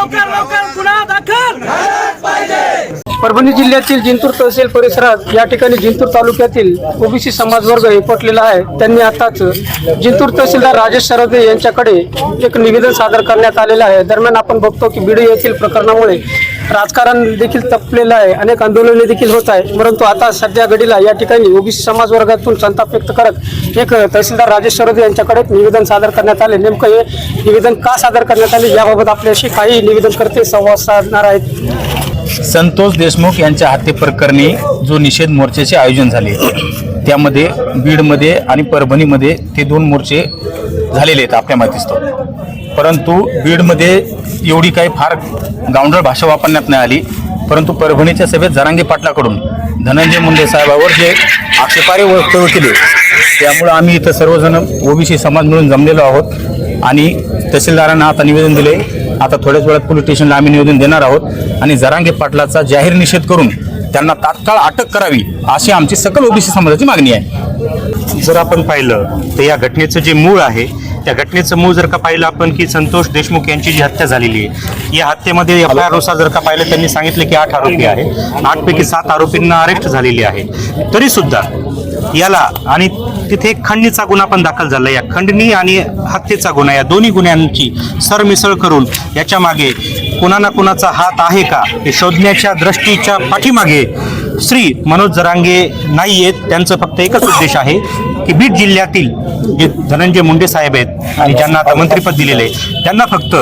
लवकर लवकर गुन्हा दाखल परभणी जिल्ह्यातील जिंतूर तहसील परिसरात या ठिकाणी जिंतूर तालुक्यातील ओबीसी समाज वर्ग एकवटलेला आहे. त्यांनी आताच जिंतूर तहसीलदार राजेश सरदे यांच्याकडे एक निवेदन सादर करण्यात आलेलं आहे. दरम्यान आपण बघतो की बीड येथील प्रकरणामुळे राजकारण देखील तपलेलं आहे. अनेक आंदोलने देखील होत आहे. परंतु आता सध्या घडीला या ठिकाणी ओबीसी समाज वर्गातून संताप व्यक्त करत एक तहसीलदार राजेश सरदे यांच्याकडे एक निवेदन सादर करण्यात आले. नेमकं हे निवेदन का सादर करण्यात आले याबाबत आपल्याशी काही निवेदन करते संवाद साधणार आहेत. संतोष देशमुख यांच्या हत्येप्रकरणी जो निषेध मोर्चाचे आयोजन झाले त्यामध्ये बीडमध्ये आणि परभणीमध्ये ते दोन मोर्चे झालेले आहेत आपल्या माहितीस्तव परंतु बीडमध्ये एवढी काही फार गावंढळ भाषा वापरण्यात नाही आली परंतु परभणीच्या सभेत जरांगे पाटलाकडून धनंजय मुंडे साहेबावर जे आक्षेपारे वक्तव्य केले त्यामुळं आम्ही इथं सर्वजण ओबीसी समाज मिळून जमलेलो आहोत आणि तहसीलदारांना आता निवेदन दिले आता थोड्याच वेळात पोलीस स्टेशनला आम्ही निवेदन देणार आहोत. आणि जरांगे पाटलाचा जाहीर निषेध करून त्यांना तात्काळ अटक करावी अशी आमची सकल ओबीसी समाजाची मागणी आहे. जर आपण पाहिलं तर या घटनेचं जे मूळ आहे त्या घटनेचं मूळ जर का पाहिलं आपण की संतोष देशमुख यांची जी हत्या झालेली आहे या हत्येमध्ये एफ आय आरनुसार जर का पाहिलं त्यांनी सांगितलं की आठ आरोपी आहे आठपैकी सात आरोपींना अरेस्ट झालेली आहे. तरी सुद्धा याला आणि तिथे एक खंडणीचा गुन्हा पण दाखल झाला. या खंडणी आणि हत्येचा गुन्हा या दोन्ही गुन्ह्यांची सरमिसळ करून याच्या मागे कुणा ना कुणाचा हात आहे का हे शोधण्याच्या दृष्टीच्या पाठीमागे श्री मनोज जरांगे नाही आहेत. त्यांचं फक्त एकच उद्देश आहे की बीड जिल्ह्यातील जे धनंजय मुंडे साहेब आहेत आणि ज्यांना आता मंत्रिपद दिलेलं आहे त्यांना फक्त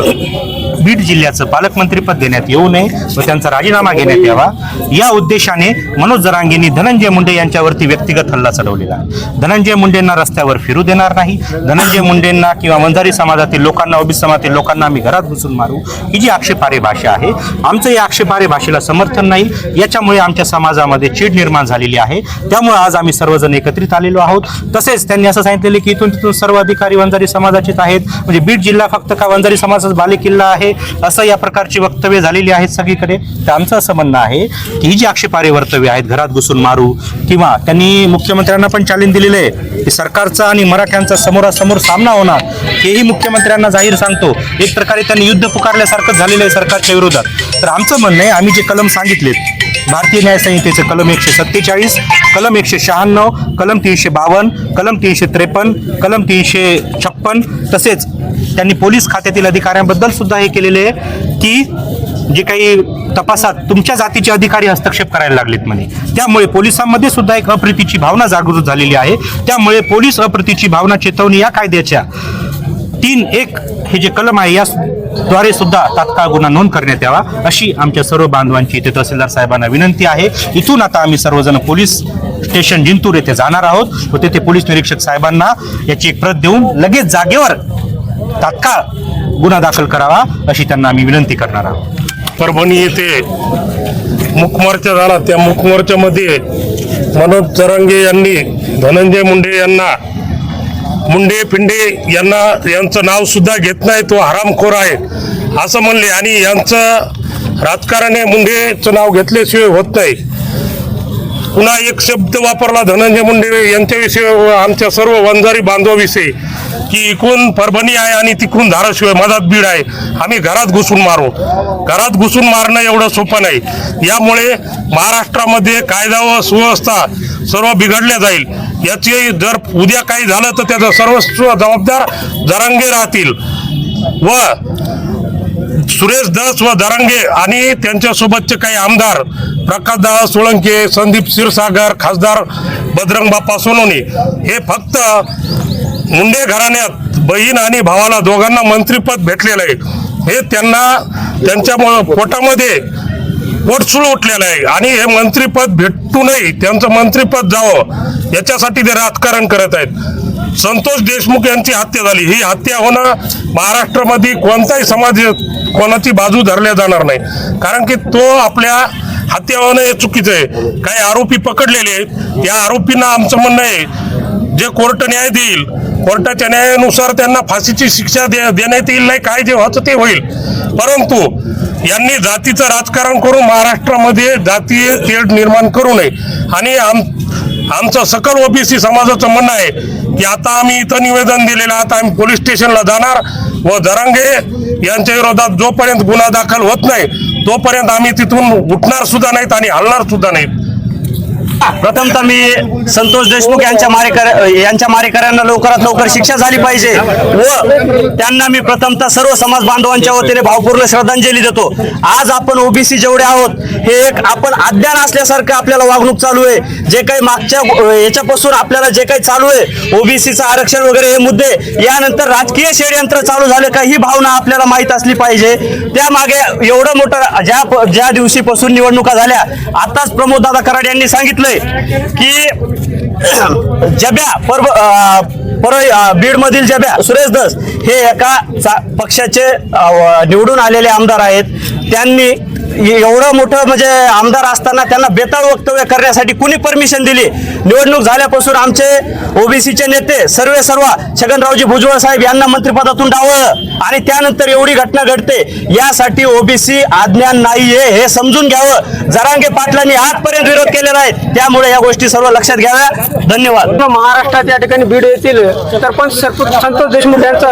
बीड जिल्ह्याचं पालकमंत्रीपद देण्यात येऊ नये व त्यांचा राजीनामा घेण्यात यावा. या उद्देशाने मनोज जरांगेंनी धनंजय मुंडे यांच्यावरती व्यक्तिगत हल्ला चढवलेला आहे. धनंजय मुंडेंना रस्त्यावर फिरू देणार नाही. धनंजय मुंडेंना किंवा वंजारी समाजातील लोकांना ओबीसी समाजातील लोकांना आम्ही घरात घुसून मारू. ही जी आक्षेपारे भाषा आहे आमचं या आक्षेपारे भाषेला समर्थन नाही. याच्यामुळे आमच्या समाजामध्ये चीड निर्माण झालेली आहे. त्यामुळे आज आम्ही सर्वजण एकत्रित आलेलो आहोत. तसेच त्यांनी असं सांगितलेले की इथून तिथून सर्व अधिकारी वंजारी समाजाचेच आहेत. म्हणजे बीड जिल्हा फक्त का वंजारी समाजाचा बालेकिल्ला आहे? असं या प्रकारची वक्तव्य झालेली आहेत सगळीकडे. तर आमचं असं म्हणणं आहे की ही जी आक्षेपारे वर्तव्य आहेत घरात घुसून मारू किंवा त्यांनी मुख्यमंत्र्यांना पण चॅलेंज दिलेलं आहे की सरकारचा आणि मराठ्यांचा समोरासमोर सामना होणार हेही मुख्यमंत्र्यांना जाहीर सांगतो. एक प्रकारे त्यांनी युद्ध पुकारल्यासारखं झालेलं आहे सरकारच्या विरोधात. तर आमचं म्हणणं आहे आम्ही जे कलम सांगितलेत भारतीय न्यायसंहितेचं कलम एकशे सत्तेचाळीस कलम एकशे शहाण्णव कलम तीनशे बावन्न कलम तीनशे त्रेपन्न कलम तीनशे पण तसेच त्यांनी पोलीस खात्यातील अधिकाऱ्यांबद्दल सुद्धा हे केलेले आहे की जे काही तपासात तुमच्या जातीचे अधिकारी हस्तक्षेप करायला लागलेत म्हणे. त्यामुळे पोलिसांमध्ये सुद्धा एक अप्रतीची भावना जागृत झालेली आहे. त्यामुळे पोलीस अप्रतीची भावना चेतवणी या कायद्याच्या तीन एक हे जे कलम आहे या द्वारे सुद्धा तात्काळ गुन्हा नोंद करण्यात यावा अशी आमच्या सर्व बांधवांची इथे तहसीलदार साहेबांना विनंती आहे. इथून आता आम्ही सर्वजण पोलीस स्टेशन जिंतूर येथे जाणार आहोत. व तेथे पोलीस निरीक्षक साहेबांना याची एक प्रत देऊन लगेच जागेवर तात्काळ गुन्हा दाखल करावा अशी त्यांना आम्ही विनंती करणार आहोत. परभणी येथे मुखमोर्चा झाला. त्या मुखमोर्चामध्ये मनोज चरंगे यांनी धनंजय मुंडे यांना मुंडे पिंडे यांना यांचं नाव सुद्धा घेत नाही तो हरामखोर आहे असं म्हणले. आणि यांचं राजकारण मुंडेचं नाव घेतल्याशिवाय होत नाही. पुन्हा एक शब्द वापरला धनंजय मुंडे यांच्याविषयी व आमच्या सर्व वंजारी बांधवाविषयी की इकडून परभणी आहे आणि तिकडून धाराशिव आहे, मधात बीड आहे. आम्ही घरात घुसून मारू. घरात घुसून मारणं एवढं सोपं नाही. यामुळे महाराष्ट्रामध्ये कायदा व सुव्यवस्था सर्व बिघडल्या जाईल. याची जर उद्या काही झालं तर त्याचा सर्वस्व जबाबदार जरांगे राहतील. व सुरेश दास व दरंगे आणि त्यांच्यासोबतचे काही आमदार प्रकाश दादा सोळंके संदीप क्षीरसागर खासदार बजरंग बाप्पा सोनोनी हे फक्त मुंडे घराण्यात बहीण आणि भावाला दोघांना मंत्रीपद भेटलेलं आहे. हे त्यांना त्यांच्या पोटामध्ये पोटसूळ उठलेलं आहे आणि हे मंत्रीपद भेटू त्यांचं मंत्रीपद जावं याच्यासाठी ते राजकारण करत आहेत. संतोष देशमुख यांची हत्या झाली. ही हत्या होणं महाराष्ट्रामध्ये कोणताही समाज कोणाची बाजू धरल्या जाणार नाही. कारण की तो आपल्या हत्या होणं हे चुकीचं आहे. काही आरोपी पकडलेले आहेत. आरोपींना आमचं म्हणणं आहे जे कोर्ट न्याय देईल कोर्टाच्या न्यायानुसार त्यांना फाशीची शिक्षा दे देण्यात येईल नाही काय जे व्हायचं ते होईल. परंतु यांनी जातीचं राजकारण करून महाराष्ट्रामध्ये जातीय तेढ निर्माण करू नये. आणि आम आमचं सकल ओबीसी समाजाचं म्हणणं आहे की आता आम्ही इथं निवेदन दिलेलं आता आम्ही पोलीस स्टेशनला जाणार व जरांगे यांच्या विरोधात जोपर्यंत गुन्हा दाखल होत नाही तोपर्यंत आम्ही तिथून उठणार सुद्धा नाहीत आणि हलणार सुद्धा नाहीत. प्रथमतः मी संतोष देशमुख यांच्या मारेकर यांच्या मारेकऱ्यांना लवकरात लवकर शिक्षा झाली पाहिजे व त्यांना मी प्रथमतः सर्व समाज बांधवांच्या वतीने भावपूर्ण श्रद्धांजली देतो. आज आपण ओबीसी जेवढे आहोत हे एक आपण अज्ञान असल्यासारखं आपल्याला वागणूक चालू आहे. जे काही मागच्या याच्यापासून आपल्याला जे काही चालू आहे ओबीसीचं आरक्षण वगैरे हे मुद्दे यानंतर राजकीय षडयंत्र चालू झालं का ही भावना आपल्याला माहीत असली पाहिजे. त्यामागे एवढं मोठं ज्या ज्या दिवशीपासून निवडणुका झाल्या आताच प्रमोद दादा कराड यांनी सांगितलं सांगितलंय की जब्या पर पर बीड मधील जब्या सुरेश दस हे एका पक्षाचे निवडून आलेले आमदार आहेत. त्यांनी एवढं मोठं म्हणजे आमदार असताना त्यांना बेताळ वक्तव्य करण्यासाठी कुणी परमिशन दिली? निवडणूक झाल्यापासून आमचे ओबीसीचे नेते सर्वे सर्व छगनरावजी भुजबळ साहेब यांना मंत्रिपदातून डावळलं आणि त्यानंतर एवढी घटना घडते यासाठी ओबीसी आज्ञान नाहीये हे समजून घ्यावं. जरांगे पाटलांनी आजपर्यंत विरोध केलेला आहे त्यामुळे या गोष्टी सर्व लक्षात घ्याव्या. धन्यवाद. महाराष्ट्रात या ठिकाणी बीड येथील सरपंच सरपंच संतोष देशमुख यांचा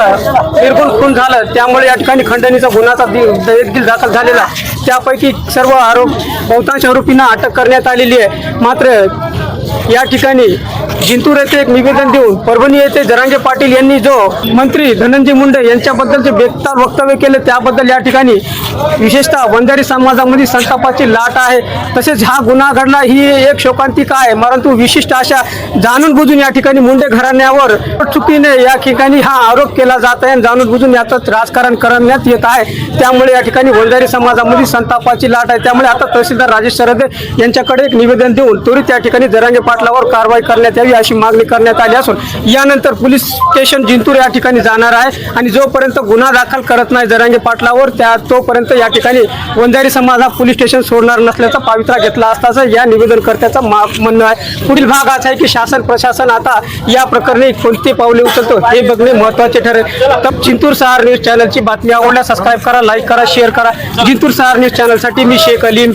निर्गुण खून झालं त्यामुळे या ठिकाणी खंडणीचा गुन्हाचा दि- देखील दाखल आलेला त्यापैकी सर्व आरोप बहुतांश आरोपींना अटक करण्यात आलेली आहे. मात्र या ठिकाणी जिंतूर येथे एक निवेदन देऊन परभणी येथे जरांगे पाटील यांनी जो मंत्री धनंजय मुंडे यांच्याबद्दल जे वक्तव्य केले त्याबद्दल या ठिकाणी विशेषतः वंजारी समाजामध्ये संतापाची लाट आहे. तसेच हा गुन्हा घडला ही एक शोकांतिका आहे. परंतु विशिष्ट अशा जाणून बुजून या ठिकाणी मुंडे घराण्यावर चुकीने या ठिकाणी हा आरोप केला जात आहे आणि जाणून बुजून याचं राजकारण करण्यात येत आहे. त्यामुळे या ठिकाणी वंजारी समाजामध्ये संतापाची लाट आहे. त्यामुळे आता तहसीलदार राजेश सरदे यांच्याकडे एक निवेदन देऊन त्वरित या ठिकाणी जरांगे पाटलावर कारवाई करण्यात यावी अशी मागणी करण्यात आली असून यानंतर पोलीस स्टेशन जिंतूर या ठिकाणी जाणार आहे आणि जोपर्यंत गुन्हा दाखल करत नाही जरांगे पाटलावर त्या तोपर्यंत या ठिकाणी वंजारी समाज हा पोलीस स्टेशन सोडणार नसल्याचा पावित्रा घेतला असताचं या निवेदनकर्त्याचं मा म्हणणं आहे. पुढील भाग असा आहे की शासन प्रशासन आता या प्रकरणी कोणते पावले उचलतो हे बघणे महत्त्वाचे ठरेल. तर जिंतूर सहार न्यूज चॅनलची बातमी आवडल्यास सबस्क्राईब करा लाईक करा शेअर करा. जिंतूर सहार न्यूज चॅनलसाठी मी शेख अलीम.